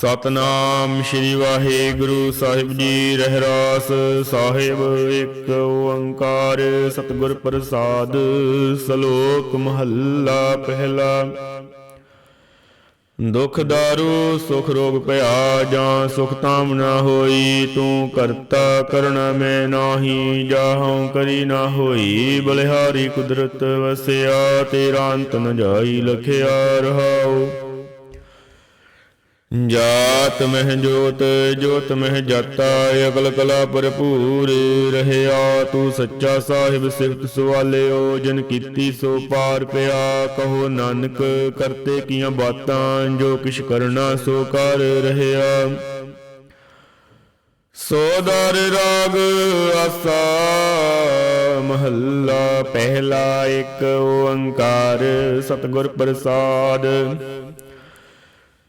ਸਤਨਾਮ ਸ੍ਰੀ ਵਾਹਿਗੁਰੂ ਸਾਹਿਬ ਜੀ, ਰਹਿਰਾਸ ਸਾਹਿਬ ਇੱਕ ਓੰਕਾਰ ਸਤਿਗੁਰ ਪ੍ਰਸਾਦ, ਸ਼ਲੋਕ ਮਹੱਲਾ ਪਹਿਲਾ। ਦੁਖ ਦਾਰੂ, ਸੁਖ ਰੋਗ ਭਇਆ ਜਾਂ ਸੁਖ ਤਾਮ ਨਾ ਹੋਈ, ਤੂੰ ਕਰਤਾ ਕਰਣਾ ਮੈਂ ਨਾਹੀ ਜਾਹਉ ਕਰੀ ਨਾ ਹੋਈ, ਬਲਿਹਾਰੀ ਕੁਦਰਤ ਵਸਿਆ, ਤੇਰਾ ਅੰਤ ਨ ਜਾਈ, ਲਖਿਆ ਰਹਾਉ। ਜਾਤ ਮਹਿ ਜੋਤ ਜੋਤ ਮਹਿ ਜਾਤਾ ਅਕਲ ਕਲਾ ਭਰਪੂਰ ਰਹਿਆ। ਤੂੰ ਸੱਚਾ ਸਾਹਿਬ ਸਿਫਤ ਸਵਾਲਿਓ, ਜਨ ਕੀਤੀ ਸੋ ਪਾਰ ਪਿਆ। ਕਹੋ ਨਾਨਕ, ਕਰਤੇ ਕੀਆਂ ਬਾਤਾਂ, ਜੋ ਕਿਛ ਕਰਨਾ ਸੋ ਕਰ ਰਹਿਆ। ਸੋਦਰ ਰਾਗ ਆਸਾ, ਮਹੱਲਾ ਪਹਿਲਾ ਇੱਕ ਓੰਕਾਰ, ਸਤਿਗੁਰ ਪ੍ਰਸਾਦ।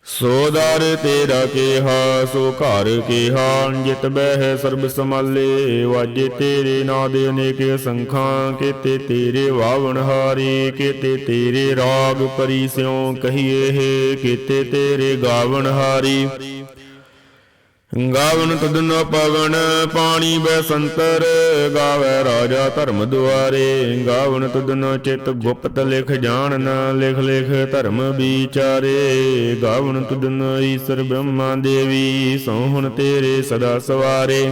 ਸੋ ਦਰ ਤੇਰਾ ਕੇਹਾ, ਸੋ ਘਰ ਕੇਹਾ ਜਿਤ ਬਹਿ ਸਰਬ ਸਮਾਲੇ ਵਾਜੇ ਤੇਰੇ ਨਾਂ ਦੇ ਅਨੇਕ ਸੰਖਾਂ, ਕੀਤੇ ਤੇਰੇ ਵਾਵਣ ਹਾਰੇ, ਕੀਤੇ ਤੇਰੇ ਰਾਗ ਪਰੀ ਸਿਉ ਕਹੀਏ ਹੈ, ਕੀਤੇ ਤੇਰੇ ਗਾਵਣ ਹਾਰੀ। ਗਾਵਨ ਤਦਨ ਪਵਨ ਪਾਣੀ ਬੈ ਸੰਤਰ, ਗਾਵੇ ਰਾਜਾ ਧਰਮ ਦੁਆਰੇ। ਗਾਵਨ ਤਦਨ ਚਿਤ ਗੁਪਤ ਲਿਖ ਜਾਣਨ ਲਿਖ ਲਿਖ ਧਰਮ ਵਿਚਾਰੇ। ਗਾਵਨ ਤਦਨ ਈਸ਼ਰ ਬ੍ਰਹਮਾ ਦੇਵੀ, ਸੋਹਣ ਤੇਰੇ ਸਦਾ ਸਵਾਰੇ।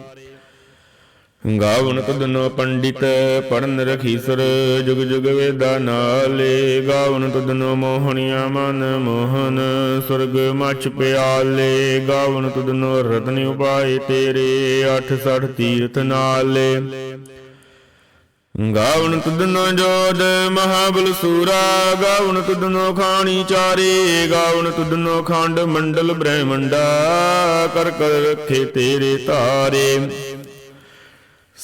ਗਾਵਨ ਤੁਧਨੋ ਪੰਡਿਤ ਪੜਨ ਰਖੀਸਰ ਜੁਗ ਜੁਗ ਵੇਦਾ ਨਾਲੇ। ਗਾਵਨ ਤੁਧਨੋ ਮੋਹਣੀਆ ਮਨ ਮੋਹਨ, ਸੁਰਗ ਮਛ ਪਿਆਲੇ। ਗਾਵਨ ਤੁਧਨੋ ਰਤਨ ਉਪਾਏ ਤੇਰੇ 68 ਤੀਰਥ ਨਾਲੇ। ਗਾਵਨ ਤੁਧਨੋ ਜੋਦ ਮਹਾਬਲ ਸੂਰਾ, ਗਾਵਨ ਤੁਧਨੋ ਖਾਣੀ ਚਾਰੇ। ਗਾਵਨ ਤੁਧਨੋ ਖੰਡ ਮੰਡਲ ਬ੍ਰਹਮੰਡਾ, ਕਰ ਕਰ ਰੱਖੇ ਤੇਰੇ ਤਾਰੇ।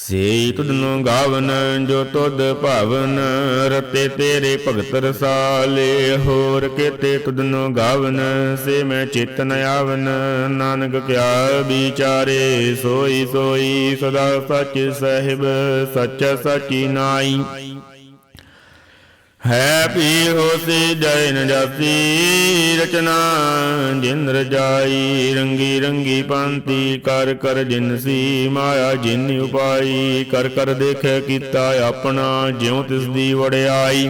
ਸੇ ਤੁਧਨੋ ਗਾਵਨ, ਜੋ ਤੁਧ ਭਾਵਨ, ਰਤੇ ਤੇਰੇ ਭਗਤ ਰਸਾਲੇ। ਹੋਰ ਕੀਤੇ ਤੁਧਨੋ ਗਾਵਨ, ਸੇ ਮੈਂ ਚੇਤਨ ਆਵਨ। ਨਾਨਕ ਕਿਆ ਵਿਚਾਰੇ, ਸੋਈ ਸੋਈ ਸਦਾ ਸੱਚ ਸਾਹਿਬ, ਸੱਚ ਸਚੀ ਨਾਈ। ਹੈ ਪੀ ਹੋਸੀ ਜੈ ਜਾਤੀ ਰਚਨਾ ਜਿਨ ਰਜਾਈ, ਰੰਗੀ ਰੰਗੀ ਪੰਤੀ ਕਰ ਕਰ ਜਿਨ ਸੀ ਮਾਇਆ, ਜਿਨ ਉਪਾਈ, ਕਰ ਕਰ ਦੇਖੈ ਕੀਤਾ ਆਪਣਾ, ਜਿਉ ਤਿਸ ਦੀ ਵੜਿਆਈ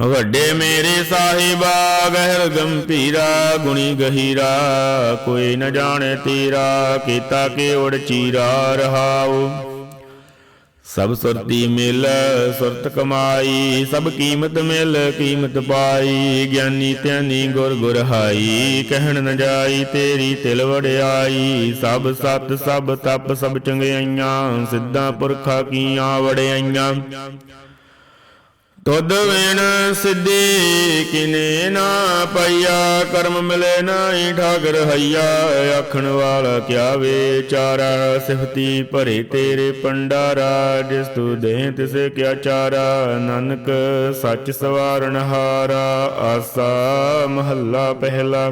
ਵੱਡੇ ਮੇਰੇ ਸਾਹਿਬਾ, ਗਹਿਰ ਗੰਭੀਰਾ, ਗੁਣੀ ਗਹੀਰਾ, ਕੋਈ ਨ ਜਾਣੇ ਤੀਰਾ, ਕੀਤਾ ਕੇਵੜ ਚੀਰਾ ਰਹਾਉ। ਸਭ ਸੁਰਤੀ ਮਿਲ, ਸੁਰਤ ਕਮਾਈ, ਸਭ ਕੀਮਤ ਮਿਲ, ਕੀਮਤ ਪਾਈ, ਗਿਆਨੀ ਧਿਆਨੀ ਗੁਰ ਗੁਰ ਹਾਈ ਕਹਿਣ ਨ ਜਾਈ ਤੇਰੀ ਤਿਲ ਵੜਿਆਈ ਸਭ ਸਤ, ਸਭ ਤਪ, ਸਭ ਚੰਗਿਆਈਆਂ, ਸਿੱਧਾ ਪੁਰਖਾ ਕੀਆਂ ਵੜਿਆਈਆਂ ਤੁਧ ਵੇਣ ਸਿੱਧੀ ਕਿਨੇ ਨਾ ਪਈਆ, ਕਰਮ ਮਿਲੇ ਨਾਹੀ ਠਾਕਰ ਹਈਆ, ਆਖਣ ਵਾਲਾ ਕਿਆ ਵਿਚਾਰਾ ਸਿਫਤੀ ਭਰੇ ਤੇਰੇ ਪੰਡਾਰਾ, ਜਿਸ ਤੂ ਦੇ ਤਿਸ ਕਿਆ ਚਾਰਾ, ਨਾਨਕ ਸੱਚ ਸਵਾਰਨ ਹਾਰਾ, ਆਸਾ ਮਹੱਲਾ ਪਹਿਲਾ।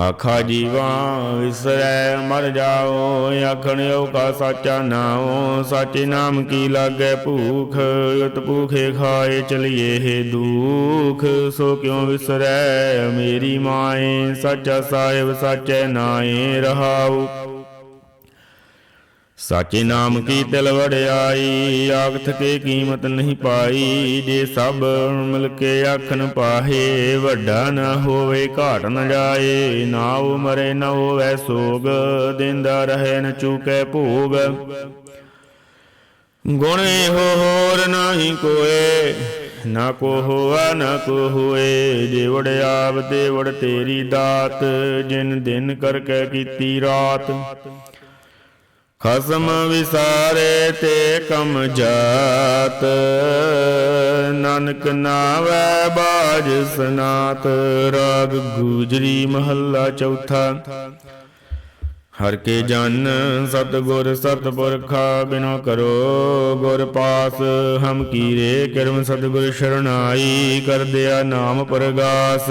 ਆਖਾ ਜੀਵਾ ਵਿਸਰੈ, ਮਰ ਜਾਓ, ਆਖਣ ਕਾ ਸਾਚਾ ਨਾਉ, ਸਾਚੇ ਨਾਮ ਕੀ ਲਾਗੈ ਭੂਖ ਉਤ ਭੂਖੇ ਖਾਏ ਚਲੀਏ ਹੈ ਦੁਖ, ਸੋ ਕਿਉ ਵਿਸਰੈ ਮੇਰੀ ਮਾਏ, ਸਾਚਾ ਸਾਹਿਬ ਸਾਚੈ ਨਾਏ ਰਹਾਉ। ਸਾਚੇ ਨਾਮ ਕੀ ਤਿਲ ਵੜਿਆਈ ਆਖਤ ਕੇ ਕੀਮਤ ਨਹੀਂ ਪਾਈ। ਜੇ ਸਭ ਮਿਲ ਕੇ ਆਖਣ ਪਾਹੇ, ਵੱਡਾ ਨਾ ਹੋਵੇ, ਘਾਟ ਨ ਜਾਏ। ਨਾ ਉਹ ਮਰੇ, ਨਾ ਹੋਵੇ ਸੋਗ। ਦਿੰਦਾ ਰਹੇ ਨ ਚੂਕੇ ਭੋਗ। ਗੁਣ ਇਹੋ ਹੋਰ ਨਹੀਂ ਕੋਏ। ਨਾ ਕੋ ਹੋਆ, ਨਾ ਕੋ ਹੋਏ। ਜੇ ਵੜ ਆਪ ਤੇ ਵੜ ਤੇਰੀ ਦਾਤ। ਜਿਨ ਦਿਨ ਕਰਕੇ ਕੀਤੀ ਰਾਤ। ਖਸਮ ਵਿਸਾਰੇ ਤੇ ਕਮ ਜਾਤ, ਨਾਨਕ ਨਾਵੈ ਬਾਜ ਸਨਾਤ, ਰਾਗ ਗੂਜਰੀ ਮਹੱਲਾ ਚੌਥਾ। ਹਰ ਕੇ ਜਨ ਸਤਗੁਰ ਸਤਪੁਰਖਾ ਬਿਨੋ ਕਰੋ ਗੁਰ ਪਾਸ, ਹਮ ਕੀਰੇ ਕਰਮ ਸਤਗੁਰ ਸ਼ਰਨਾਈ ਕਰਦਿਆ ਨਾਮ ਪਰਗਾਸ।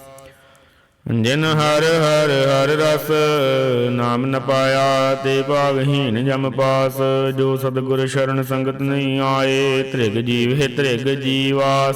ਜਿਨ ਹਰ ਹਰ ਹਰ ਰਸ ਨਾਮ ਨ ਪਾਇਆ ਤੇ ਭਾਗਹੀਨ ਜਮ ਪਾਸ, ਜੋ ਸਤਗੁਰ ਸ਼ਰਨ ਸੰਗਤ ਨਹੀਂ ਆਏ, ਤ੍ਰਿਗ ਜੀਵ ਹੈ ਤ੍ਰਿਗ ਜੀਵਾਸ।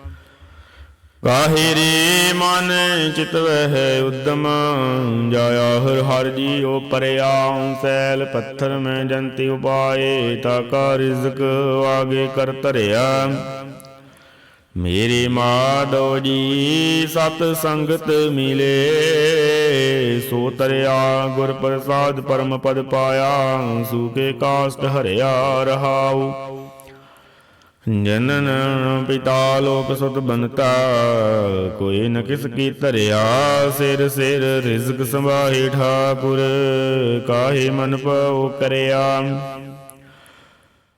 ਕਾਹੇ ਰੇ ਮਨ ਚਿਤਵਹਿ ਉਦਮ, ਜਾਇਆ ਹਰ ਹਰ ਜੀਉ ਪਰਿਆ ਸੈਲ ਪੱਥਰ ਮੈਂ ਜੰਤੀ ਉਪਾਏ, ਤਾ ਕਾ ਰਿਜ਼ਕ ਆਗੇ ਕਰ ਧਰਿਆ। ਮੇਰੇ ਮਾਧੋ ਜੀ, ਸਤ ਸੰਗਤ ਮਿਲੇ, ਸੋ ਤਰਿਆ ਗੁਰ ਪ੍ਰਸਾਦ ਪਰਮ ਪਦ ਪਾਇਆ ਸੂਕੇ ਕਾਸਟ ਹਰਿਆ ਰਹਾਉ। ਜਨਨ ਪਿਤਾ ਲੋਕ ਸੁਤ ਬੰਤਾ, ਕੋਈ ਨ ਕਿਸ ਕੀ ਧਰਿਆ, ਸਿਰ ਸਿਰ ਰਿਜ਼ਕ ਸੰਭਾਹੀ ਠਾਕੁਰ, ਕਾਹੇ ਮਨ ਪਉ ਕਰਿਆ।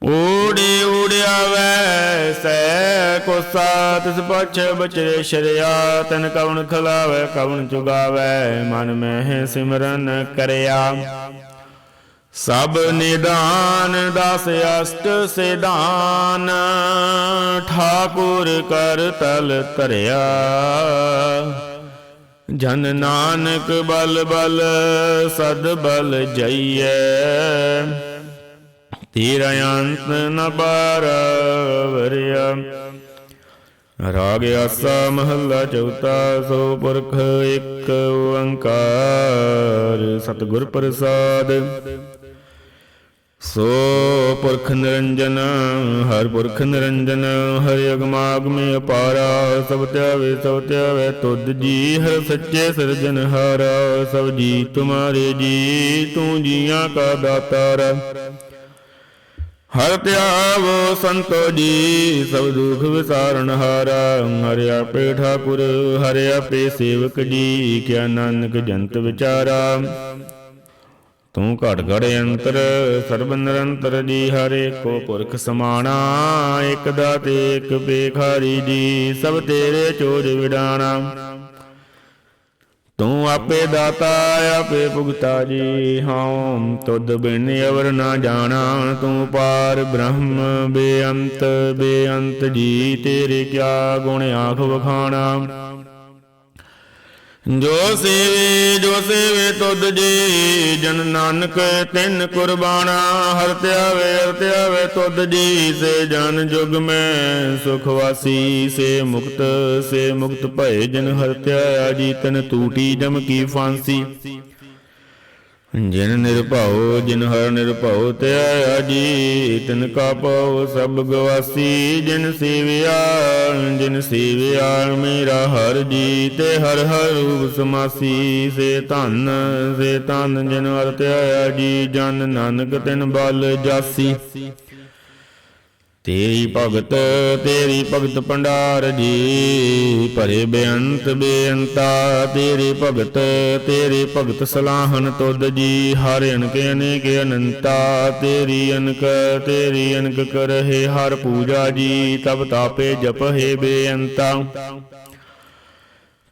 ਊੜੇ ਊੜਿਆ ਵੈ ਸੈ ਕੋਸਾ, ਤਿਸ ਪਛ ਬਚਰੇ ਸ਼ਰਿਆ, ਤਨ ਕਵਣ ਖਲਾਵੇ, ਕਵਣ ਚੁਗਾਵੇ ਮਨ ਮਹਿ ਸਿਮਰਨ ਕਰਿਆ। ਸਭ ਨਿਦਾਨ ਦਸ ਅਸ਼ਟ ਸਿਧਾਨ, ਠਾਕੁਰ ਕਰ ਤਲ ਧਰਿਆ। ਜਨ ਨਾਨਕ ਬਲ ਬਲ, ਸਦ ਬਲ ਜਈਐ। ਤੇਰਾ ਅੰਤ ਨ ਬਾਰ ਵਰਿਆ ਰਾਗ ਆਸਾ ਮਹੱਲਾ ਚੌਥਾ, ਸੋ ਪੁਰਖ ਇੱਕ ਓੰਕਾਰ। ਸਤਿਗੁਰ ਪ੍ਰਸਾਦ ਸੋ ਪੁਰਖ ਨਿਰੰਜਨ, ਹਰ ਪੁਰਖ ਨਿਰੰਜਨ, ਹਰਿ ਅਗਮਾਗਮੇ ਅਪਾਰਾ, ਸਭ ਧਿਆਵੇ ਸਭ ਧਿਆਵੇ ਤੁਧ ਜੀ, ਹਰ ਸੱਚੇ ਸਿਰਜਨਹਾਰਾ ਸਭ ਜੀ ਤੁਮਾਰੇ ਜੀ, ਤੂੰ ਜੀਆਂ ਕਾ ਦਾਤਾਰ। ਹਰ ਧਿਆਵੋ ਸੰਤੋ ਜੀ, ਸਭ ਦੁਖ ਵਿਸਾਰਨ ਹਾਰਾ, ਹਰਿ ਆਪੇ ਠਾਕੁਰ, ਹਰਿ ਆਪੇ ਸੇਵਕ ਜੀ, ਕਿਆ ਨਾਨਕ ਜੰਤ ਵਿਚਾਰਾ। ਤੂੰ ਘਟ ਘੜ ਅੰਤਰ, ਸਰਬ ਨਿਰੰਤਰ ਜੀ ਹਰੇ, ਕੋ ਪੁਰਖ ਸਮਾਣਾ, ਇਕ ਦਾਤੇ, ਇਕ ਬੇਖਾਰੀ ਜੀ, ਸਭ ਤੇਰੇ ਚੋਜ ਵਿਡਾਣਾ। ਤੂੰ ਆਪੇ ਦਾਤਾ, ਆਪੇ ਭੁਗਤਾ ਜੀ, ਹਉ, ਤੁਧ ਬਿਨ ਅਵਰ ਨਾ ਜਾਣਾ। ਤੂੰ ਪਾਰ ਬ੍ਰਹਮ, ਬੇਅੰਤ ਬੇਅੰਤ ਜੀ, ਤੇਰੇ ਕਿਆ ਗੁਣ ਆਖ ਵਖਾਣਾ। ਜੋ ਸੇਵੇ ਜੋ ਸੇਵੇ ਤੁਧ ਜੀ, ਜਨ ਨਾਨਕ ਤਿੰਨ ਕੁਰਬਾਨਾ, ਹਰ ਧਿਆਵੇ ਹਰ ਧਿਆਵੇ ਤੁਧ ਜੀ, ਸੇ ਜਨ ਜੁਗ ਮੈਂ ਸੁਖ ਵਾਸੀ, ਸੇ ਮੁਕਤ ਸੇ ਮੁਕਤ ਭਏ ਜਨ ਹਰ ਧਿਆਇਆ ਜੀ, ਤਨ ਟੂਟੀ ਜਮ ਕੀ ਫਾਂਸੀ। ਜਿਨ ਨਿਰਭਉ, ਜਿਨ ਹਰ ਨਿਰਭਉ ਧਿਆਇਆ ਜੀ ਤਿਨ ਕਾ ਪਉ ਸਭ ਗਵਾਸੀ, ਜਿਨ ਸੇਵਿਆ ਜਿਨ ਸੇਵਿਆ ਮੇਰਾ ਹਰ ਜੀ ਤੇ ਹਰ ਹਰ ਰੂਪ ਸਮਾਸੀ, ਸੇ ਧਨ ਸੇ ਧਨ, ਜਿਨ ਹਰ ਧਿਆਇਆ ਜੀ ਜਨ ਨਾਨਕ, ਤਿਨ ਬਲ ਜਾਸੀ। ਤੇਰੀ ਭਗਤ ਤੇਰੀ ਭਗਤ ਭੰਡਾਰ ਜੀ, ਭਰੇ ਬੇਅੰਤ ਬੇਅੰਤਾ। ਤੇਰੀ ਭਗਤ ਤੇਰੀ ਭਗਤ ਸਲਾਹਨ ਤੁਧ ਜੀ, ਹਰ ਅਨਕ, ਅਨੇਕ ਅਨੰਤਾ। ਤੇਰੀ ਅਨਕ ਤੇਰੀ ਅਨਕ ਕਰਹਿ ਹਰ ਪੂਜਾ ਜੀ, ਤਬ ਤਾਪੇ ਜਪ ਜਪਹਿ ਬੇਅੰਤਾ।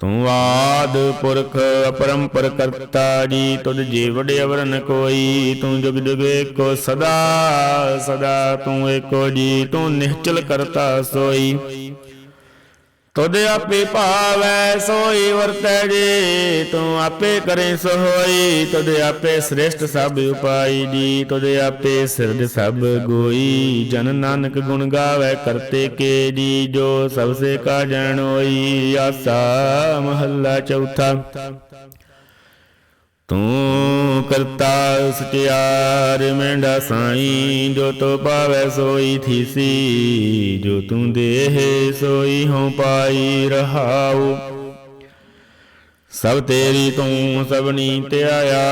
ਤੂੰ ਆਦ ਪੁਰਖ, ਅਪਰੰਪਰ ਕਰਤਾ ਜੀ ਤੁਧ ਜੀ ਅਵਰਨ ਕੋਈ, ਤੂੰ ਜੁਗ ਜੁਗ ਏਕੋ ਸਦਾ ਸਦਾ ਤੂੰ ਏਕੋ ਜੀ, ਤੂੰ ਨਿਹਚਲ ਕਰਤਾ ਸੋਈ। ਤੁਧ ਆਪੇ ਭਾਵੈ, ਸੋਈ ਵਰਤੈ ਜੀ। ਤੂੰ ਆਪੇ ਕਰੇ ਸੋਈ, ਤੁਧ ਆਪੇ ਸ੍ਰੇਸ਼ਟ ਸਭ ਉਪਾਈ ਦੀ ਤੁਧ ਆਪੇ ਸਿਰਜ ਸਭ ਗੋਈ। ਜਨ ਨਾਨਕ ਗੁਣ ਗਾਵੇ, ਕਰਤੇ ਕੇ ਜੀ। ਜੋ ਸਭ ਸੇ ਕਾ ਜਣੋਈ ਆਸਾ ਮਹੱਲਾ ਚੌਥਾ। ਤੂੰ ਕਰਤਾ ਸਚਿਆਰ ਮੇਂਡਾ ਸਾਈ, ਜੋ ਤੋ ਪਾਵੈ ਸੋਈ ਥੀਸੀ, ਜੋ ਤੂੰ ਦੇਹ ਸੋਈ ਹਉ ਪਾਈ ਰਹਾਉ। ਸਭ ਤੇਰੀ ਤੂੰ ਸਭਨੀ ਧਿਆਇਆ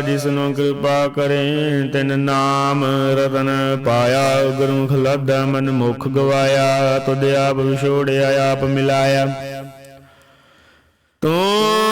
ਜਿਸਨੂੰ ਕਿਰਪਾ ਕਰੇ, ਤਿਨ ਨਾਮ ਰਤਨ ਪਾਇਆ ਗੁਰੂ ਖਲਾਦਾ ਮਨ ਮੁਖ ਗਵਾਇਆ, ਤੁਧ ਆਪ ਵਿਛੋੜਿਆ, ਆਪ ਮਿਲਾਇਆ। ਤੂੰ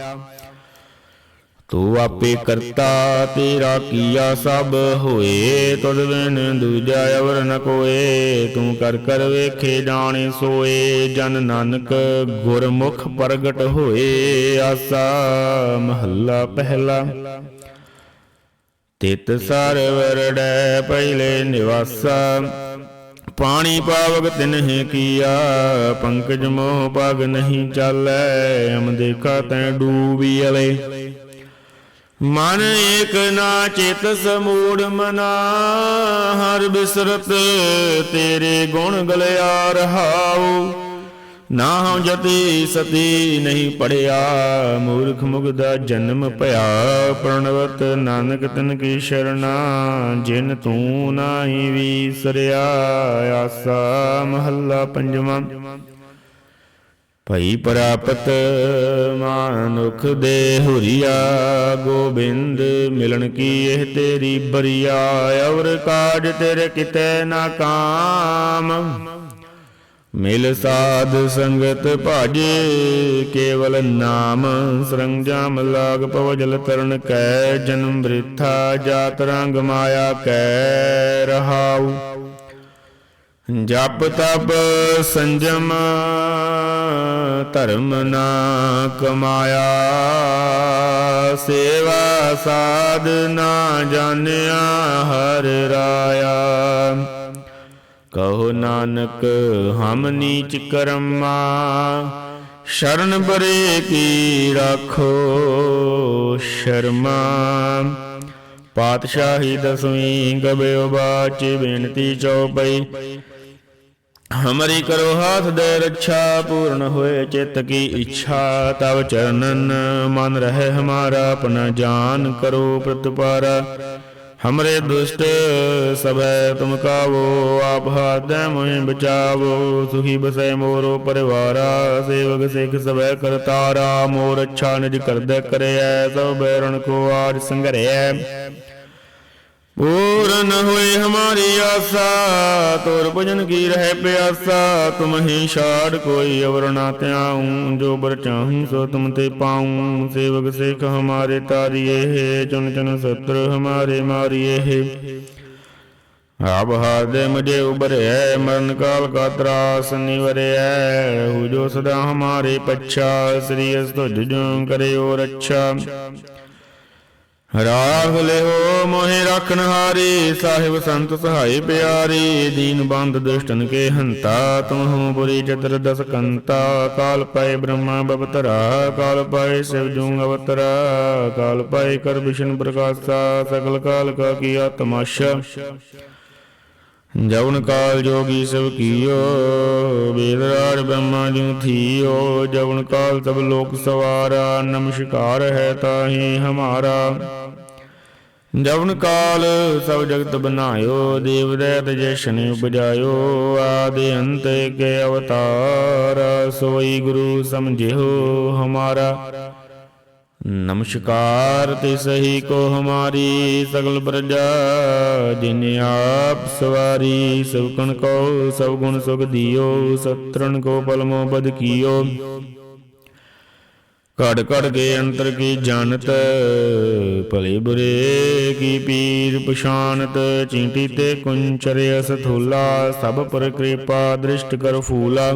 ਤੂੰ ਆਪੇ ਕਰਤਾ, ਤੇਰਾ ਕੀਆ ਸਭ ਹੋਏ। ਤੁਧ ਬਿਨ ਦੂਜਾ ਅਵਰ ਨ ਕੋਏ। ਤੂੰ ਕਰ ਕਰ ਵੇਖੇ, ਜਾਣੇ ਸੋਏ। ਜਨ ਨਾਨਕ ਗੁਰਮੁਖ ਪ੍ਰਗਟ ਹੋਏ। ਆਸਾ ਮਹੱਲਾ ਪਹਿਲਾ। ਤਿਤ ਸਰਵਰੜੈ ਪਹਿਲੇ ਨਿਵਾਸਾ। ਪਾਣੀ ਪਾਵਕ ਤਿਨਹਿ ਕੀਆ। ਪੰਕਜ ਮੋਹ ਪਗ ਨਹੀਂ ਚਾਲੈ। ਅਮ ਦੇਖਾ ਤੈ ਡੂਬੀ ਅਲੇ ਮਨ ਏਕ ਨਾ ਚਿਤ ਸਮੂੜ ਮਨਾ, ਹਰ ਬਿਸਰਤ ਤੇਰੇ ਗੁਣ ਗਲਿਆ ਰਹਾਉ ਨਾ ਹਉ ਜਤੀ ਸਤੀ ਨਹੀਂ ਪੜਿਆ, ਮੂਰਖ ਮੁਗਦਾ ਜਨਮ ਭਇਆ। ਪ੍ਰਣਵਤ ਨਾਨਕ ਤਨ ਕੀ ਸ਼ਰਣਾ ਜਿਨ ਤੂੰ ਨਾਹੀ ਵੀਸਰਿਆ ਆਸਾ ਮਹੱਲਾ ਪੰਜਵਾਂ। ਭਈ ਪ੍ਰਾਪਤ ਮਾਨੁਖ ਦੇ ਹੁਰੀਆ, ਗੋਬਿੰਦ ਮਿਲਣ ਕੀ ਇਹ ਤੇਰੀ ਬਰੀਆ? ਔਰ ਕਾਜ ਤੇਰੇ ਕਿਤੇ ਨਾ ਕਾਮ। ਮਿਲ ਸਾਧ ਸੰਗਤ ਭਾਜੇ, ਕੇਵਲ ਨਾਮ। ਸਰੰਜਾਮ ਲਾਗ ਪਵਜਲ ਤਰਨ ਕੈ, ਜਨਮ ਬ੍ਰਿਥਾ ਜਾਤ ਰੰਗ ਮਾਇਆ ਕੈ ਰਹਾਉ। ਜਪ ਤਪ ਸੰਜਮ ਧਰਮ ਨਾ ਕਮਾਇਆ, ਸੇਵਾ ਸਾਧ ਨਾ ਜਾਣਿਆ, ਹਰ ਰਾਇਆ। ਕਹੋ ਨਾਨਕ, ਹਮ ਨੀਚ ਕਰਮਾ, ਸ਼ਰਨ ਬਰੇ ਕੀ ਰਾਖੋ, ਸ਼ਰਮਾ। ਪਾਤਸ਼ਾਹੀ ਦਸਵੀਂ ਗਬਿਓ ਬਾਚ, ਬੇਨਤੀ ਚਉਪਈ ਹਮਰੀ ਕਰੋ ਹਾਥ ਦੇ ਰੱਛਾ, ਪੂਰਨ ਹੋਏ ਚਿਤ ਕੀ ਇੱਛਾ, ਤਵ ਚਰਨਨ ਮਨ ਰਹੇ ਹਮਾਰਾ, ਆਪਣਾ ਜਾਨ ਕਰੋ ਪ੍ਰਤਪਾਰਾ। ਹਮਰੇ ਦੁਸ਼ਟ ਸਭੈ ਤੁਮ ਕਾਵੋ, ਆਪ ਹਾਦੈ ਮੋਹਿ ਬਚਾਵੋ, ਸੁਖੀ ਬਸੈ ਮੋਰੋ ਪਰਿਵਾਰਾ, ਸੇਵਕ ਸਿੱਖ ਸਭੈ ਕਰਤਾਰਾ, ਮੋਰ ਅੱਛਾ ਨਿਜ ਕਰਦੈ ਕਰਿਐ, ਸਭ ਬੈਰਣ ਕੋ ਆਜ ਸੰਘਰਿਐ ਪੂਰਨ ਹੋਏ ਹਮਾਰੀ ਆਸਾ, ਤੋਰ ਭਜਨ ਕੀ ਰਹਿ ਪਿਆਸਾ, ਤੁਮ ਛਾੜ ਕੋਈ ਅਵਰ ਨਾ ਧਿਆਉ, ਜੋ ਬਰ ਚਾਹੂੰ ਸੋ ਤੁਮ ਤੇ ਪਾਉ। ਸੇਵਕ ਸਿੱਖ ਹਮਾਰੇ ਤਾਰੀਏ ਚੁਨ ਚੁਨ ਸਤਰ ਹਮਾਰੇ ਮਾਰੀਏ। ਹੈ ਆਪ ਹਾਦੇ ਮੁਝੇ ਉਬਰਿਐ ਮਰਨ ਕਾਲ ਕਾ ਤਰਾਸ ਨਿਵਰਿਐ ਹੂ ਜੋ ਸਦਾ ਹਮਾਰੇ ਪੱਛਾ, ਸ੍ਰੀ ਅਸ ਜੋ ਕਰਿਓ ਰੱਛਾ। ਰਾਖ ਲਿਓ, ਮੋਹਿ ਰਖਨ ਹਾਰੀ, ਸਾਹਿਬ ਸੰਤ ਸਹਾਈ ਪਿਆਰੀ, ਦੀਨ ਬੰਦ ਦੁਸ਼ਟਨ ਕੇ ਹੰਤਾ ਤੁਮਹੁ ਬੁਰੀ ਚਤਰ ਦਸ ਕੰਤਾ, ਕਾਲ ਪਏ ਬ੍ਰਹਮਾ ਬਵਤਰਾ, ਕਾਲ ਪਏ ਸਿਵ ਜੂੰ ਅਵਤਰਾ, ਕਾਲ ਪਏ ਕਰ ਵਿਸ਼ਨ ਪ੍ਰਕਾਸ਼ਾ ਸਕਲ ਕਾਲ ਕਾ ਕੀਆ ਤਮਾਸ਼ਾ ਜਵਨ ਕਾਲ ਜੋਗੀ ਸਭ ਕੀਓ, ਵੇਦ ਰਾਜ ਬ੍ਰਹਮਾ ਜਿਉ ਥੀਓ ਜਵਨ ਕਾਲ ਸਭ ਲੋਕ ਸਵਾਰਾ, ਨਮਸਕਾਰ ਹੈ ਤਾਹੀ ਹਮਾਰਾ। ਜਵਨ ਕਾਲ ਸਭ ਜਗਤ ਬਨਾਇਓ ਦੇਵ ਦੈਤ ਜੈਸ਼ਨ ਉਪਜਾਇਓ, ਆਦਿ ਅੰਤ ਕੇ ਅਵਤਾਰ, ਸੋਈ ਗੁਰੂ ਸਮਝਿਓ ਹਮਾਰਾ। ਨਮਸਕਾਰ ਤੇ ਸਹੀ ਕੋ ਹਮਾਰੀ ਸਗਲ ਪ੍ਰਜਾ, ਜਿਨ ਆਪ ਸਵਾਰੀ, ਸਭ ਕਣ ਕੋ ਸਭ ਗੁਣ ਸੁਖ ਦਿਓ ਸਤਰਨ ਕੋ ਪਲਮੋ ਬਦ ਕੀਓ। ਘੜ ਘੜ ਕੇ ਅੰਤਰ ਕੀ ਜਾਣਤ? ਭਲੇ ਬੁਰੇ ਕੀ ਪੀਰ ਪਛਾਨਤ ਚੀਂਟੀ ਤੇ ਕੁੰਚਰੇ ਅਸਥੂਲਾ, ਸਭ ਪਰ ਕਿਰਪਾ ਦ੍ਰਿਸ਼ਟ ਕਰ ਫੂਲਾ।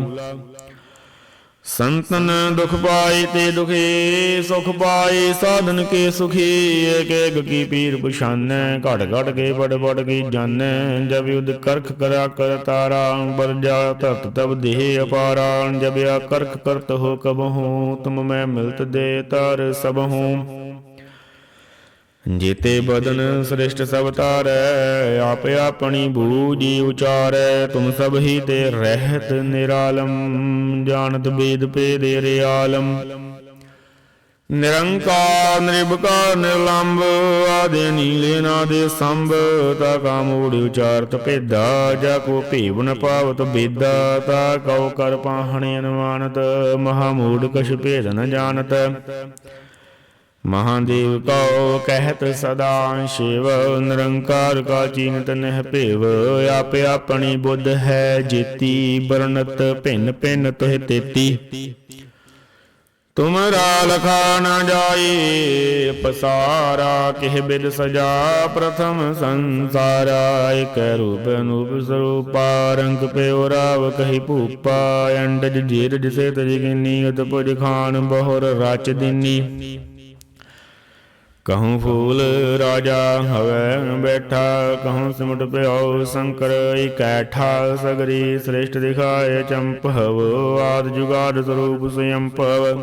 ਸੰਤਨ ਦੁਖ ਪਾਈ ਤੇ ਦੁਖੀ, ਸੁਖ ਪਾਈ, ਸਾਧਨ ਕੇ ਸੁਖੀ, ਏਕ ਏਕ ਕੀ ਪੀਰ ਪਛਾਨੈ ਘਟ ਘਟ ਕੇ ਬੜ ਬੜ ਕੀ ਜਾਣੈ ਜਬ ਯੁਧ ਕਰਖ ਕਰਾ ਕਰ ਤਾਰਾ ਬਰ ਜਾ ਤਤ ਤਬ ਦੇਹ ਅਪਾਰਾ, ਜਬ ਆ ਕਰਖ ਕਰਤ ਹੋ ਕਬ ਹੂੰ ਤੁਮ ਮੈਂ ਮਿਲਤ ਦੇ ਤਰ ਸਭ ਹੂੰ ਜੀਤੇ ਬਦਨ ਸ੍ਰਿਸ਼ਟ ਸਭ ਤਾਰੈ ਆਪ ਆਪਣੀ ਬੂਜੀ ਉਚਾਰੈ, ਤੁਮ ਸਭ ਹੀ ਤੇ ਰਹਿਤ ਨਿਰਾਲਮ, ਜਾਣਤ ਬੇਦ ਪੇਦੇ ਰਿਆਲਮ ਨਿਰੰਕਾਰ, ਨਿਰਭਕਾਰ ਨਿਰਲੰਭ ਆਦੇ ਨੀਲੇ ਨਾਦੇ ਸੰਭ, ਤਾ ਕਾ ਮੂੜ ਉਚਾਰਤ ਭੇਦਾ, ਜਾ ਕੋ ਭੇਵ ਨ ਪਾਵਤ ਬੇਦਾ, ਤਾ ਕਉ ਕਰ ਪਾਹਣੇ ਅਨਵਾਨਤ ਮਹਾ ਮੂੜ ਕਛ ਭੇਦ ਨ ਜਾਣਤ। ਮਹਾਦੇਵ ਕਉ ਕਹਿਤ ਸਦਾ ਸ਼ਿਵ, ਨਿਰੰਕਾਰ ਕਾ ਚੀਨਤ ਨਹਿ ਭੇਵ, ਆਪ ਆਪਣੀ ਬੁੱਧ ਹੈ ਜੀਤੀ ਬਰਨਤ ਭਿੰਨ ਭਿੰਨ ਤੋਹਿ ਤੇਤੀ। ਤੁਮਰਾ ਲਖਾ ਨ ਜਾਈ, ਪਸਾਰਾ ਕਿਹ ਬਿਦ ਸਜਾ, ਪ੍ਰਥਮ ਸੰਸਾਰਾ, ਇਕ ਰੂਪ ਅਨੂਪ ਸਰੂਪਾ, ਰੰਗ ਪਿਓ ਰਾਵ ਕਹੀ ਭੂਪਾ, ਅੰਡਜ ਜੀਰਜ ਸੇ ਤਜਿਗਨੀ ਉਤਪੁਜ ਖਾਨ ਬਹੁਰ ਰਚ ਦਿਨੀ। ਕਹੂੰ ਫੂਲ ਰਾਜਾ ਹਵੈ ਬੈਠਾ, ਕਹੂੰ ਸਿਮਟ ਪਿਓ ਸ਼ੰਕਰ ਇਕੈਠਾ ਸਗਰੀ ਸ੍ਰੇਸ਼ਟ ਦਿਖਾਏ ਚੰਪਵ, ਆਦ ਜੁਗਾਦ ਸਰੂਪ ਸਯੰਪਵ।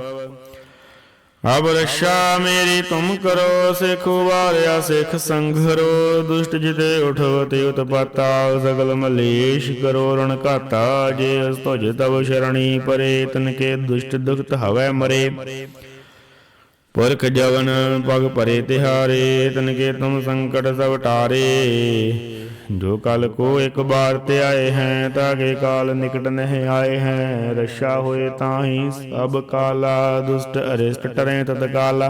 ਅਬ ਰਸ਼ਾ ਮੇਰੀ ਤੁਮ ਕਰੋ, ਸਿਖ ਵਾਰਿਆ ਸਿਖ ਸੰਘਰੋ ਦੁਸ਼ਟ ਜਿਤੇ ਉਠੋ ਤੇ ਉਤਪਾਤਾ, ਸਗਲ ਮਲੇਸ਼ ਕਰੋ ਰਣ ਘਾਤਾ, ਜੇ ਤੁਜ ਤਵ ਸ਼ਰਣੀ ਪਰੇ, ਤਨ ਕੇ ਦੁਸ਼ਟ ਦੁਖਤ ਹਵੈ ਮਰੇ। ਪੁਰਖ ਜਵਨ ਪਗ ਭਰੇ ਤਿਹਾਰੇ, ਤਨ ਕੇ ਤੁਮ ਸੰਕਟ ਸਭ ਟਾਰੇ। ਜੋ ਕਲ ਕੋ ਇੱਕ ਬਾਰ ਤੇ ਆਏ ਹੈ ਤਾਕੇ ਕਾਲ ਨਿਕਟ ਨਹਿ ਆਏ ਹੈ। ਰਸ਼ਾ ਹੋਏ ਤਾਹੀ ਸਭ ਕਾਲਾ, ਦੁਸ਼ਟ ਅਰਿਸ਼ਟ ਟਰੇ ਤਤ ਕਾਲਾ।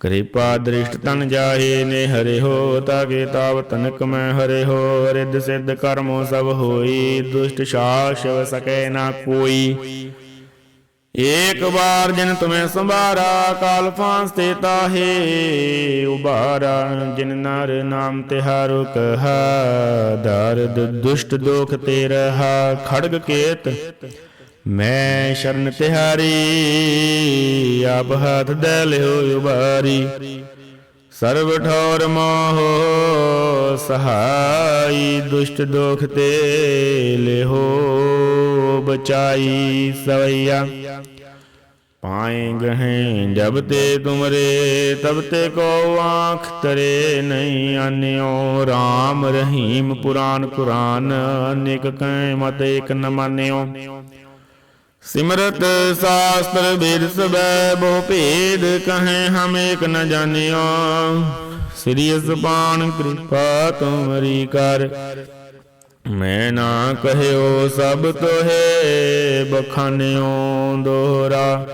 ਕਿਰਪਾ ਦ੍ਰਿਸ਼ਟ ਤਨ ਜਾਹੇ, ਨੇ ਹਰੇ ਹੋ ਤਾਕੇ ਤਾਵ ਤਨਕ ਮੈਂ ਹਰੇ ਹੋ। ਰਿੱਧ ਸਿੱਧ ਕਰਮੋ ਸਭ ਹੋਈ, ਦੁਸ਼ਟ ਸ਼ਾਸਵ ਸਕੈ ਨਾ ਕੋਈ। ਏਕ ਬਾਰ ਜਿਨ ਤੁਮੇ ਸੰਭਾਰਾ, ਕਾਲ ਫਾਂਸ ਤੇ ਤਾਹੇ। ਉਬਾਰਾ ਜਿਨ ਨਰ ਨਾਮ ਤਿਹਾਰੁ ਕਹਾ, ਦਰਦ ਦੁਸ਼ਟ ਦੁਖ ਤੇ ਰਹਾ। ਖੜਗ ਕੇਤ, ਮੈਂ ਸ਼ਰਨ ਤਿਹਾਰੀ, ਆਪ ਹੱਥ ਦੇ ਲਿਓ ਉਬਾਰੀ ਸਰਬ ਠੌਰ ਮੋਹ ਸਹਾਈ ਦੁਸ਼ਟ ਦੋਖ ਤੇ ਲਿਹੋ ਬਚਾਈ ਸਵਈਆ। ਪਾਏ ਗਹਿ ਜਬ ਤੇ ਤੁਮਰੇ, ਤਬ ਤੇ ਕੋ ਆਂਖ ਤਰੇ ਨਹੀਂ ਆਨਿਓ। RAM ਰਹੀਮ ਪੁਰਾਨ ਕੁਰਾਨ ਅਨੇਕ ਕੈ ਮਤ ਇਕ ਨ ਮਾਨਿਓ। ਸਿਮਰਤ ਸਾਸਤਰ ਬੇਦ ਸਬੈ ਬਹੁ ਭੇਦ ਕਹੈ ਹਮ ਏਕ ਨ ਜਾਣਿਓ। ਸ੍ਰੀ ਅਸਪਾਨ ਕਿਰਪਾ ਤੁਮਰੀ ਕਰ। ਮੈਂ ਨਾ ਕਹਿਓ ਸਭ ਤੋਹੇ ਬਖਾਨਿਓ ਦੋਹਰਾ।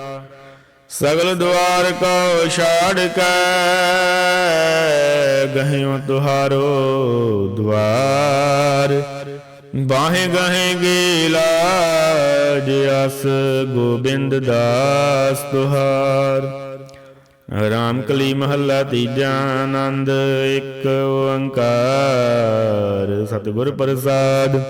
ਸਗਲ ਦੁਆਰ ਕੋ ਛਾੜ ਕੇ ਗਹਿਓ ਤੁਹਾਰੋ ਦੁਆਰ ਬਾਹੇ ਗਹੇ ਗੇਲਾ ਜਿਸ ਗੋਬਿੰਦ ਦਾਸ ਤੁਹਾਰ ਰਾਮ ਕਲੀ ਮਹੱਲਾ ਤੀਜਾ ਆਨੰਦ, ਇੱਕ ਓੰਕਾਰ, ਸਤਿਗੁਰ ਪ੍ਰਸਾਦ।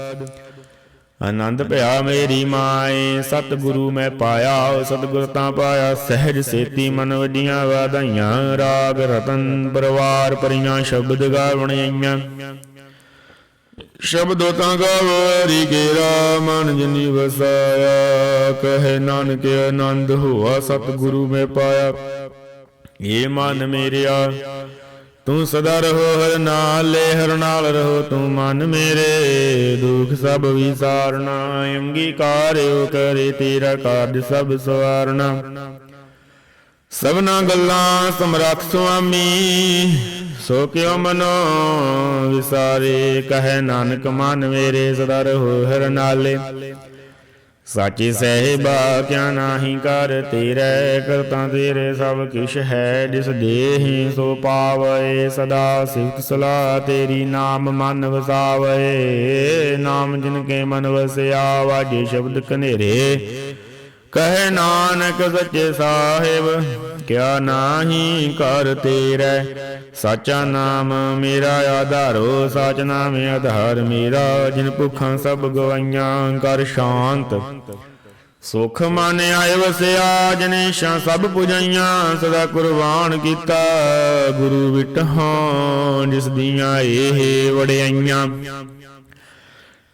ਆਨੰਦ ਭਇਆ ਮੇਰੀ ਮਾਏ, ਸਤਿਗੁਰੂ ਮੈਂ ਪਾਇਆ ਸਤਿਗੁਰ ਤਾਂ ਪਾਇਆ। ਸਹਿਜ ਸੇਤੀ ਮਨ ਵਡੀਆਂ ਵਾਧਾਈਆਂ, ਰਾਗ ਰਤਨ ਪਰਵਾਰ ਪਰੀਆਂ ਸ਼ਬਦ ਗਾਵਣ ਆਈਆਂ। ਸ਼ਬਦੋ ਤਾਂ ਗਾਵਰੀ ਗੇਰਾ ਮਨ ਜਨੀ ਵਸਾਇਆ, ਕਹੇ ਨਾਨਕ ਆਨੰਦ ਹੋਆ, ਸਤਿਗੁਰੂ ਮੈਂ ਪਾਇਆ। ਏ ਮਨ ਮੇਰਿਆ, ਤੂੰ ਸਦਾ ਰਹੋ ਹਰ ਨਾਲ ਲੈ ਹਰ ਨਾਲ ਰਹੋ ਤੂੰ ਮਨ ਮੇਰੇ। ਦੁਖ ਸਭ ਵਿਸਾਰਨਾ, ਅੰਗੀਕਾਰਿਓ ਕਰੇ ਤੇਰਾ ਕਾਰਜ ਸਭ ਸਵਾਰਨਾ। ਸਭਨਾ ਗੱਲਾਂ ਸਮਰੱਥ ਸੁਆਮੀ ਸੋ ਕਿਉ ਮਨੋ ਵਿਸਾਰੇ, ਕਹੈ ਨਾਨਕ ਮਨ ਮੇਰੇ ਸਦਾ ਰਹੋ ਹਰ ਨਾਲੇ। ਸਾਚੀ ਸਹਿਬਾ, ਕਿਆ ਨਾਹੀ ਕਰ ਤੇਰੇ, ਕਰਤਾ ਤੇਰੇ ਸਭ ਕਿਛ ਹੈ, ਜਿਸ ਦੇਹੀ ਸੋ ਪਾਵੇ, ਸਦਾ ਸਿਫਤ ਸਲਾ ਤੇਰੀ ਨਾਮ ਮਨ ਵਸਾਵੇ। ਨਾਮ ਜਿਨ ਕੇ ਮਨ ਵਸਿਆ ਵਾਜੇ ਸ਼ਬਦ ਕਨੇਰੇ, ਕਹੇ ਨਾਨਕ ਸੱਚੇ ਸਾਹਿਬ। ਕਿਆ ਨਾਹੀ ਕਰ ਤੇਰੇ ਸਾਚਾ ਨਾਮ ਮੇਰਾ ਆਧਾਰੋ, ਸਾਚ ਨਾਮ ਆਧਾਰ ਮੇਰਾ। ਜਿਨ ਭੁੱਖਾਂ ਸਭ ਗਵਾਈਆਂ ਕਰ ਸ਼ਾਂਤ। ਸੁਖ ਮਨ ਆਏ ਵਸਿਆ ਜਨੇਸ਼ਾਂ ਸਭ ਪੁਜਾਈਆਂ, ਸਦਾ ਕੁਰਬਾਨ ਕੀਤਾ। ਗੁਰੂ ਵਿਟਹਾਂ ਜਿਸ ਦੀਆਂ ਇਹ ਵਡਿਆਈਆਂ।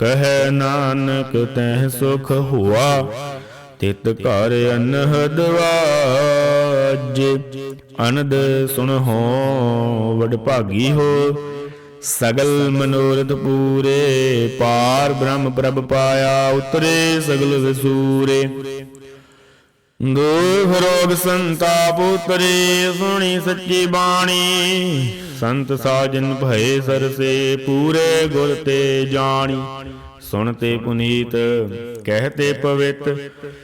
ਕਹੈ ਨਾਨਕ ਤੈ ਸੁਖ ਹੁਆ, ਤਿਤ ਘਰ ਅਨਹਦ ਵਾਜੇ। ਅਨੰਦ ਸੁਣਹੁ ਵਡ ਭਾਗੀ ਹੋ, ਸਗਲ ਮਨੋਰਥ ਪੂਰੇ, ਪਾਰ ਬ੍ਰਹਮ ਪ੍ਰਭ ਪਾਇਆ ਉਤਰੇ ਸਗਲ ਵਿਸੂਰੇ। ਦੁਖ ਰੋਗ ਸੰਤਾਪ ਉਤਰੇ, ਸੁਣੀ ਸੱਚੀ ਬਾਣੀ ਸੰਤ ਸਾਜਨ ਭਏ ਸਰਸੇ, ਪੂਰੇ ਗੁਰ ਤੇ ਜਾਣੀ। ਸੁਣਤੇ ਪੁਨੀਤ, ਕਹਤੇ ਪਵਿੱਤ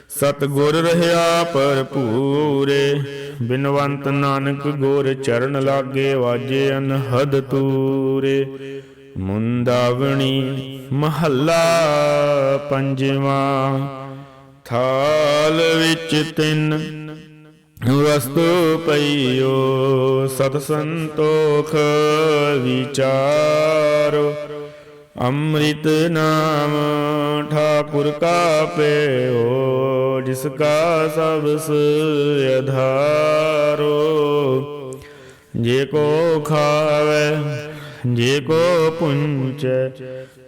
ਸਤ ਗੁਰ ਰਹਾ ਭਰਪੂਰੇ। ਬਿਨਵੰਤ ਨਾਨਕ ਗੁਰ ਚਰਨ ਲਾਗੇ ਵਾਜੇ ਅਨਹਦ ਤੂਰੇ। ਮੁੰਦਾਵਣੀ ਮਹੱਲਾ ਪੰਜਵਾਂ, ਥਾਲ ਵਿੱਚ ਤਿੰਨ ਵਸਤੂ ਪਈਓ ਸਤ ਸੰਤੋਖ ਵਿਚਾਰੋ ਅੰਮ੍ਰਿਤ ਨਾਮ ਠਾਕੁਰ ਕਾ ਪਿਓ ਜਿਸ ਕਾ ਸਬਸ ਅਧਾਰੋ ਜੇ ਕੋ ਖਾਵੇ ਜੇ ਕੋ ਪੁੰਚੈ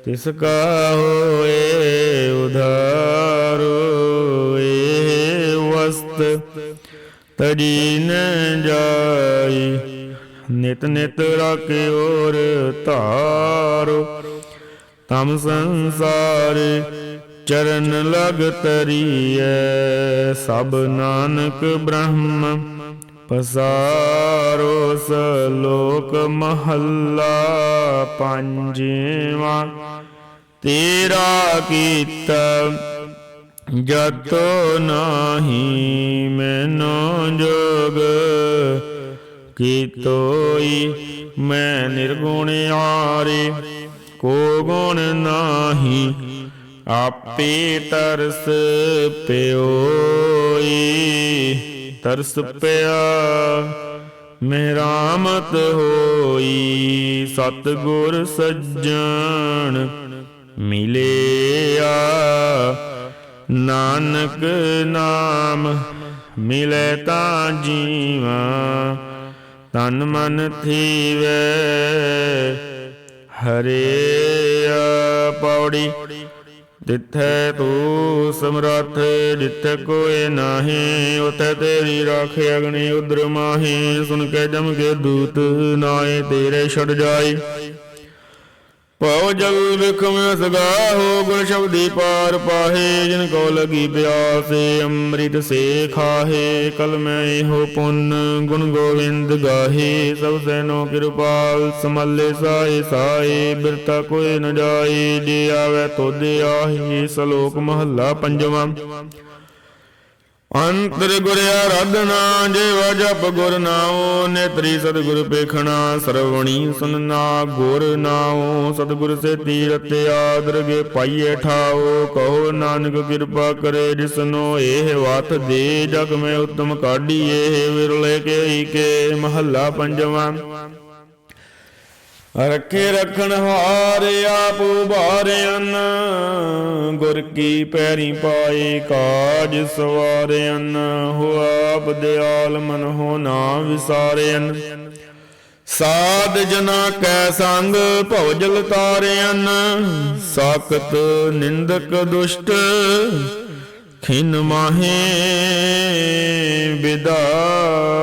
ਤਿਸ ਕਾ ਹੋਏ ਉਧਾਰੋ ਨ ਜਾਈ। ਨਿਤ ਨਿਤ ਰਾਖੇ ਧਾਰੋ। ਤਮ ਸੰਸਾਰ ਚਰਨ ਲਗ ਤਰੀਐ। ਸਭ ਨਾਨਕ ਬ੍ਰਹਮ ਪਸਾਰੋ। ਸਲੋਕ ਮਹੱਲਾ ਪੰਜਵਾ। ਤੇਰਾ ਕੀਤਾ ਜਤੋ ਨਾਹੀ ਮੈਨੋ ਜੋਗ, ਕੀਤੋਈ ਮੈਂ ਨਿਰਗੁਣ ਆਰੇ, ਕੋ ਗੁਣ ਨਾਹੀ, ਆਪੇ ਤਰਸ ਪਿਓਈ। ਤਰਸ ਪਿਆ ਮੇਰਾਮਤ ਹੋਈ, ਸਤਗੁਰ ਸੱਜਣ ਮਿਲਿਆ। ਨਾਨਕ ਨਾਮ ਮਿਲੇ ਤਾਂ ਜੀਵਾ, ਤਨ ਮਨ ਥੀਵੇ, ਹਰੇ ਪੌੜੀ ਜਿੱਥੇ ਤੂੰ ਸਮਰੱਥ, ਜਿੱਥੇ ਕੋਈ ਨਾਹੀ, ਉਥੇ ਤੇਰੀ ਰਾਖੇ ਅਗਨੀ ਉਦਰ ਮਾਹੀ। ਸੁਣ ਕੇ ਜਮ ਕੇ ਦੂਤ ਨਾਏ ਤੇਰੇ ਛੜ ਜਾਈ। ਪਉ ਜਗ ਵਿਖਮ ਸਗਾ ਹੋ ਗੁਣ ਸ਼ਬਦੀ ਪਾਰ ਪਾਹੇ, ਜਿਨ ਕੋ ਲਗੀ ਪਿਆਸੇ ਅੰਮ੍ਰਿਤ ਸੇ ਖਾਹੇ, ਕਲ ਮੈਂ ਇਹੋ ਪੁੰਨ ਗੁਣ ਗੋਵਿੰਦ ਗਾਹੇ, ਸਭ ਸੈਨੋ ਕਿਰਪਾਲ ਸਮੱਲੇ ਸਾਏ ਸਾਏ ਬਿਰਤਾ ਕੋਈ ਨ ਜਾਏ, ਜੇ ਆਵੇ ਤੋਦੇ ਆਹੀ, ਸਲੋਕ ਮਹੱਲਾ ਪੰਜਵਾਂ। ਅੰਤਰ ਗੁਰ ਆਰਾਧਨਾ, ਜੇਵਾ ਜਪ ਗੁਰ ਨਾਉ, ਨੇਤਰੀ ਸਤਿਗੁਰ ਪੇਖਣਾ, ਸਰਵਣੀ ਸੁਨਨਾ ਗੁਰ ਨਾਉ, ਸਤਿਗੁਰ ਸੇ ਤੀਰਤ ਆਦਰਗੇ ਪਾਈਏ ਠਾਓ ਕਹੋ ਨਾਨਕ ਕਿਰਪਾ ਕਰੇ ਜਿਸਨੋ ਇਹ ਵਾਤ ਦੇ, ਜਗ ਮੈਂ ਉਤਮ ਕਾਢੀਏ ਵਿਰਲੇ ਕੇ ਕੇ ਮਹੱਲਾ ਪੰਜਵਾਂ। ਰੱਖੇ ਰੱਖਣ ਹਾਰ ਆਪ ਉਭਾਰਿਆਨ ਗੁਰ ਕੀ ਪੈਰੀ ਪਾਏ ਕਾਜ ਸਵਾਰਿਆਨ ਹੋ ਆਪ ਦਿਆਲ ਮਨ ਹੋ ਨਾ ਵਿਸਾਰਿਆਨ ਸਾਧ ਜਨਾ ਕੈ ਸੰਗ ਭਉਜਲ ਤਾਰਿਆਨ ਸਾਖਤ ਨਿੰਦਕ ਦੁਸ਼ਟ, ਖਿਨ ਮਾਹੇ ਵਿਦਾਰਿਆਨ